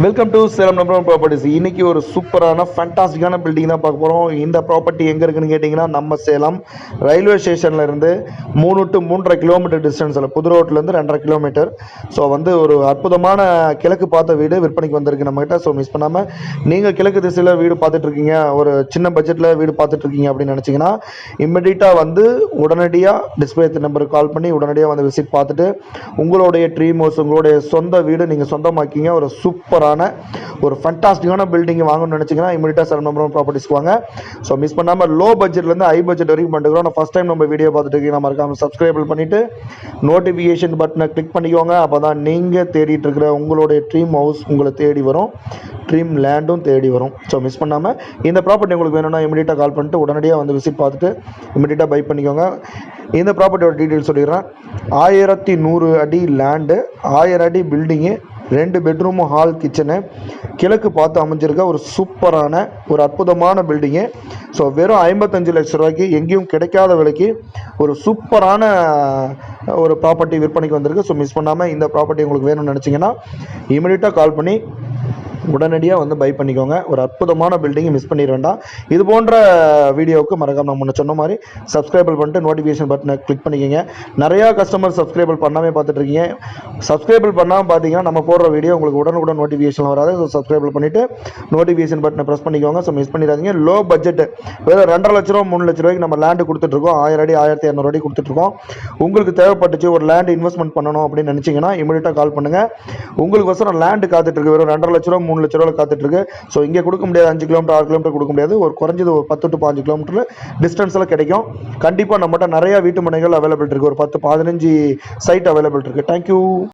Welcome to Salem number properties இன்னைக்கு ஒரு சூப்பரான ஃபண்டாஸ்டிக்கான பில்டிங் தான் பார்க்க போகிறோம் இந்த ப்ராப்பர்ட்டி எங்கே இருக்குன்னு கேட்டிங்கன்னா நம்ம சேலம் ரயில்வே ஸ்டேஷனில் இருந்து மூணு டு மூன்றரை கிலோமீட்டர் டிஸ்டன்ஸில் புது ரோட்லேருந்து ரெண்டரை கிலோமீட்டர் ஸோ வந்து ஒரு அற்புதமான கிழக்கு பார்த்த வீடு விற்பனைக்கு வந்திருக்கு நம்மகிட்ட. ஸோ மிஸ் பண்ணாமல் நீங்கள் கிழக்கு திசையில் வீடு பார்த்துட்ருக்கீங்க ஒரு சின்ன பட்ஜெட்டில் வீடு பார்த்துட்ருக்கீங்க அப்படின்னு நினச்சிங்கன்னா இம்மிடியட்டாக வந்து உடனடியாக டிஸ்பிளே நம்பருக்கு கால் பண்ணி உடனடியாக வந்து விசிட் பார்த்துட்டு உங்களுடைய ட்ரீம் ஹவுஸ் உங்களுடைய சொந்த வீடு நீங்கள் சொந்தமாக்கிங்க. ஒரு சூப்பர் சூப்பரான ஒரு ஃபண்டாஸ்டிக்கான பில்டிங் வாங்கணும்னு நினச்சிங்கன்னா இமீடியட்டாக செவன் நம்பர் ப்ராப்பர்ட்டிஸ்க்கு வாங்க. ஸோ மிஸ் பண்ணாமல் லோ பட்ஜெட்லேருந்து ஹை பட்ஜெட் வரைக்கும் பண்ணிக்கிறோம் நான் ஃபஸ்ட் டைம் நம்ம வீடியோ பார்த்துட்டு இருக்கீங்க. மறக்காமல் சப்ஸ்கிரைபிள் பண்ணிவிட்டு நோட்டிஃபிகேஷன் பட்டனை கிளிக் பண்ணிக்கோங்க. அப்போ தான் நீங்கள் தேடிட்டு இருக்கிற உங்களுடைய ட்ரீம் ஹவுஸ் உங்களை தேடி வரும். ட்ரீம் லேண்டும் தேடி வரும். ஸோ மிஸ் பண்ணாமல் இந்த ப்ராப்பர்ட்டி உங்களுக்கு வேணும்னா இமீடியட்டாக கால் பண்ணிட்டு உடனடியாக வந்து விசிட் பார்த்துட்டு இமீடியட்டாக பை பண்ணிக்கோங்க. இந்த ப்ராப்பர்ட்டியோட டீட்டெயில் சொல்லிடுறேன். ஆயிரத்தி நூறு அடி லேண்டு ஆயிரம் அடி பில்டிங்கு ரெண்டு பெட்ரூமு ஹால் கிச்சனு கிழக்கு பார்த்து அமைஞ்சிருக்க ஒரு சூப்பரான ஒரு அற்புதமான பில்டிங்கு ஸோ வெறும் ஐம்பத்தஞ்சு லட்ச ரூபாய்க்கு எங்கேயும் கிடைக்காத விலைக்கு ஒரு சூப்பரான ஒரு ப்ராப்பர்ட்டி விற்பனைக்கு வந்திருக்கு. ஸோ மிஸ் பண்ணாமல் இந்த ப்ராப்பர்ட்டி உங்களுக்கு வேணும்னு நினச்சிங்கன்னா இமீடியட்டாக கால் பண்ணி உடனடியாக வந்து பை பண்ணிக்கோங்க. ஒரு அற்புதமான பில்டிங்கை மிஸ் பண்ணிட வேண்டாம் இது போன்ற வீடியோவுக்கு மறக்காம நான் முன்ன சொன்ன மாதிரி சப்ஸ்கிரைபிள் பண்ணிட்டு நோட்டிஃபிகேஷன் பட்டனை கிளிக் பண்ணிக்கோங்க. நிறையா கஸ்டமர் சப்ஸ்கிரைபிள் பண்ணாமல் பார்த்துட்டு இருக்கீங்க சப்ஸ்கிரைபிள் பண்ணாமல் பார்த்தீங்கன்னா நம்ம போடுற வீடியோ உங்களுக்கு உடனுக்குடன் நோட்டிஃபிகேஷன் வராது. ஸோ சப்ஸ்கிரைபிள் பண்ணிவிட்டு நோட்டிஃபிகேஷன் பட்டனை ப்ரெஸ் பண்ணிக்கோங்க. ஸோ மிஸ் பண்ணிடாதீங்க. லோ பட்ஜெட் வெறும் ரெண்டரை லட்ச ரூபா மூணு லட்ச ரூபாய்க்கு நம்ம லேண்டு கொடுத்துட்ருக்கோம். ஆயிரம் அடி ஆயிரத்தி இரநூறு அடி கொடுத்துட்ருக்கோம். உங்களுக்கு தேவைப்பட்டுச்சு ஒரு லேண்ட் இன்வெஸ்ட்மெண்ட் பண்ணணும் அப்படின்னு நினச்சிங்கன்னா இமீடியட்டாக கால் பண்ணுங்கள் உங்களுக்கு வசரம் லேண்டு காத்துட்ருக்கு. வெறும் ரெண்டரை லட்ச ரூபா மூணு லட்ச ரூபாய் காத்துட்ருக்கு. ஸோ இங்கே கொடுக்க முடியாது அஞ்சு கிலோமீட்டர் ஆறு கிலோமீட்டர் கொடுக்க முடியாது. ஒரு குறைஞ்சது ஒரு பத்து டு பாஞ்சு கிலோமீட்டரில் டிஸ்டன்ஸில் கிடைக்கும். கண்டிப்பாக நம்மகிட்ட நிறையா வீட்டு மனைகள் அவைலபிள் இருக்குது ஒரு பத்து பதினஞ்சு சைட் அவைலபிள் இருக்குது தேங்க்யூ